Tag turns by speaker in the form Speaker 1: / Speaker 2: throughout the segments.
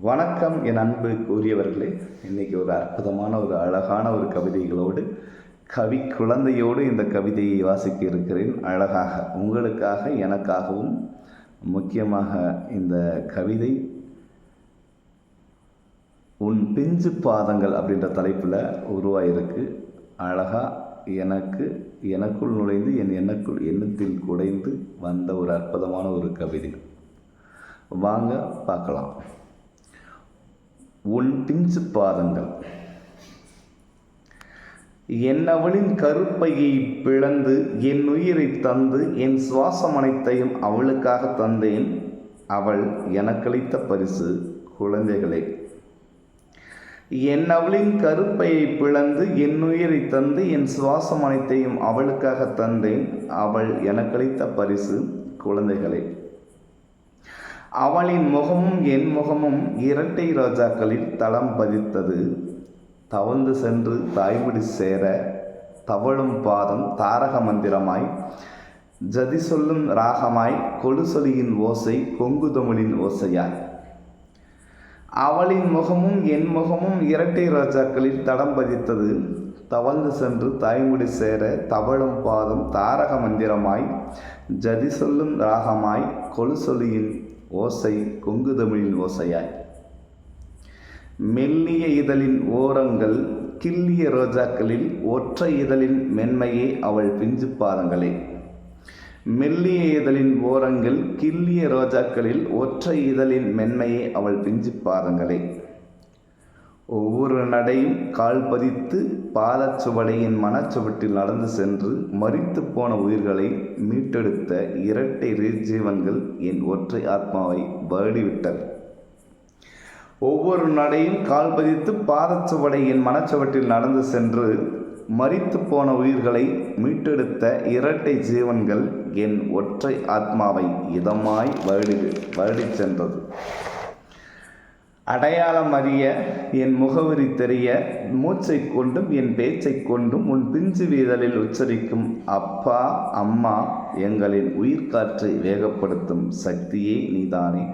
Speaker 1: வணக்கம் என் அன்பு கூறியவர்களே இன்னைக்கு ஒரு அற்புதமான ஒரு அழகான ஒரு கவிதைகளோடு கவி குழந்தையோடு இந்த கவிதையை வாசிக்க இருக்கிறேன். அழகாக உங்களுக்காக எனக்காகவும் முக்கியமாக இந்த கவிதை உன் பிஞ்சு பாதங்கள் அப்படின்ற தலைப்பில் உருவாயிருக்கு. அழகாக எனக்கு எனக்குள் நுழைந்து என் எண்ணக்குள் எண்ணத்தில் குடைந்து வந்த ஒரு அற்புதமான ஒரு கவிதை. வாங்க பார்க்கலாம். உன் பிஞ்சு பாதங்கள். என்னவளின் கருப்பையை பிளந்து என் உயிரை தந்து என் சுவாசம் அனைத்தையும் அவளுக்காக தந்தேன். அவள் எனக்களித்த பரிசு குழந்தைகளே. என் அவளின் கருப்பையை பிளந்து என் உயிரை தந்து என் சுவாசம் அனைத்தையும் அவளுக்காக தந்தேன். அவள் எனக்களித்த பரிசு குழந்தைகளே. அவளின் முகமும் என் முகமும் இரட்டை ரோஜாக்களில் தளம் பதித்தது. தவழ்ந்து சென்று தாய்மொழி சேர தவழும் பாதம் தாரக மந்திரமாய் ஜதி சொல்லும் ராகமாய் கொலுசொலியின் ஓசை கொங்கு தமிழின் ஓசையாய். அவளின் முகமும் என் முகமும் இரட்டை ரோஜாக்களில் தடம் பதித்தது. தவழ்ந்து சென்று தாய்மொழி சேர தவழும் பாதம் தாரக மந்திரமாய் ஜதி சொல்லும் ராகமாய் கொலுசொலியின் ஓசை கொங்கு தமிழின் ஓசையாய். மெல்லிய இதழின் ஓரங்கள் கிள்ளிய ரோஜாக்களில் ஒற்றை இதழின் மென்மையே அவள் பிஞ்சு பாதங்களே. மெல்லிய இதழின் ஓரங்கள் கிள்ளிய ரோஜாக்களில் ஒற்றை இதழின் மென்மையே அவள் பிஞ்சு பாதங்களே. ஒவ்வொரு நடையும் கால் பதித்து பாதச்சுவடை மனச்சுவட்டில் நடந்து சென்று மறித்து போன உயிர்களை மீட்டெடுத்த இரட்டை ரீஜீவன்கள் என் ஒற்றை ஆத்மாவை வருடிவிட்டது ஒவ்வொரு நடையும் கால் பதித்து பாதச்சுவடையின் மனச்சுவட்டில் நடந்து சென்று மறித்து போன உயிர்களை மீட்டெடுத்த இரட்டை ஜீவன்கள் என் ஒற்றை ஆத்மாவை இதமாய் வருடி வருடிச் சென்றது. அடையாளம் அறிய என் முகவரி தெரிய மூச்சை கொண்டும் என் பேச்சை கொண்டும் உன் பிஞ்சு வீதலில் உச்சரிக்கும் அப்பா அம்மா எங்களின் உயிர்காற்றை வேகப்படுத்தும் சக்தியே நீதானே.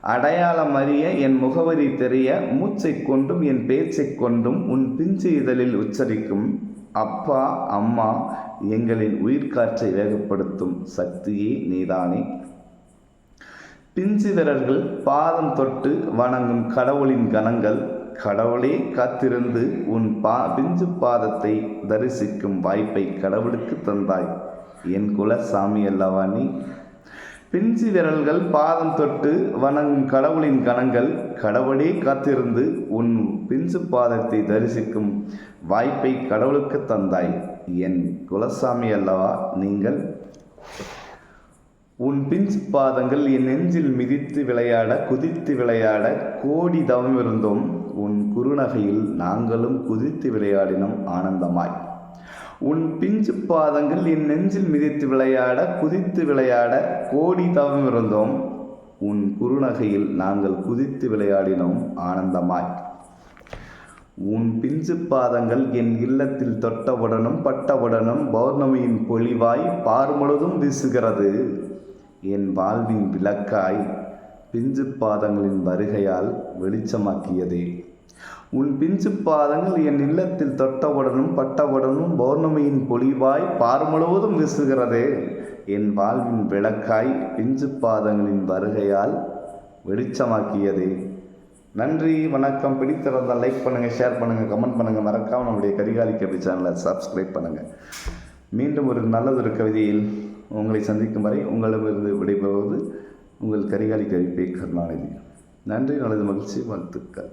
Speaker 1: அடையாளம் அறிய என் முகவரி தெரிய மூச்சை கொண்டும் என் பேச்சை கொண்டும் உன் பிஞ்சு இதழில் உச்சரிக்கும் அப்பா அம்மா எங்களின் உயிர்காற்றை வேகப்படுத்தும் சக்தியே நீதானே. பிஞ்சு பாதம் தொட்டு வணங்கும் கடவுளின் கணங்கள் கடவுளே காத்திருந்து உன் பா பிஞ்சு பாதத்தை தரிசிக்கும் வாய்ப்பை கடவுளுக்கு தந்தாய். என் குல சாமி அல்லவா நீ? பிஞ்சு விரல்கள் பாதம் தொட்டு வணங்கும் கடவுளின் கணங்கள் கடவுளே காத்திருந்து உன் பிஞ்சு பாதத்தை தரிசிக்கும் வாய்ப்பை கடவுளுக்கு தந்தாய். என் குலசாமி அல்லவா நீங்கள்? உன் பிஞ்சு பாதங்கள் என் நெஞ்சில் மிதித்து விளையாட குதித்து விளையாட கோடி தவம் இருந்தோம். உன் குறுநகையில் நாங்களும் குதித்து விளையாடினோம் ஆனந்தமாய். உன் பிஞ்சு பாதங்கள் என் நெஞ்சில் மிதித்து விளையாட குதித்து விளையாட கோடி தவம் இருந்தோம். உன் குறுநகையில் நாங்கள் குதித்து விளையாடினோம் ஆனந்தமாய். உன் பிஞ்சு பாதங்கள் என் இல்லத்தில் தொட்டவுடனும் பட்டவுடனும் பௌர்ணமியின் பொழிவாய் பார்முழுதும் வீசுகிறது. என் வாழ்வின் விளக்காய் பிஞ்சு பாதங்களின் வருகையால் வெளிச்சமாக்கியதே. உன் பிஞ்சு பாதங்கள் என் இல்லத்தில் தொட்டவுடனும் பட்டவுடனும் பௌர்ணமியின் பொலிவாய் பார் முழுவதும் வீசுகிறதே. என் வாழ்வின் விளக்காய் பிஞ்சு பாதங்களின் வருகையால் வெளிச்சமாக்கியதே. நன்றி வணக்கம். பிடித்திருந்தால் லைக் பண்ணுங்கள் ஷேர் பண்ணுங்கள் கமெண்ட் பண்ணுங்கள் மறக்காமல் நம்முடைய கரிகாலி கவி சேனலை சப்ஸ்கிரைப் பண்ணுங்கள் மீண்டும் ஒரு நல்லதொரு கவிதையில் உங்களை சந்திக்கும் வரை உங்களிடமிருந்து விடைபெறுவது உங்கள் கரிகாலி கவிப்பை கருணாநிதி. நன்றி நல்லது மகிழ்ச்சி வாழ்த்துக்கள்.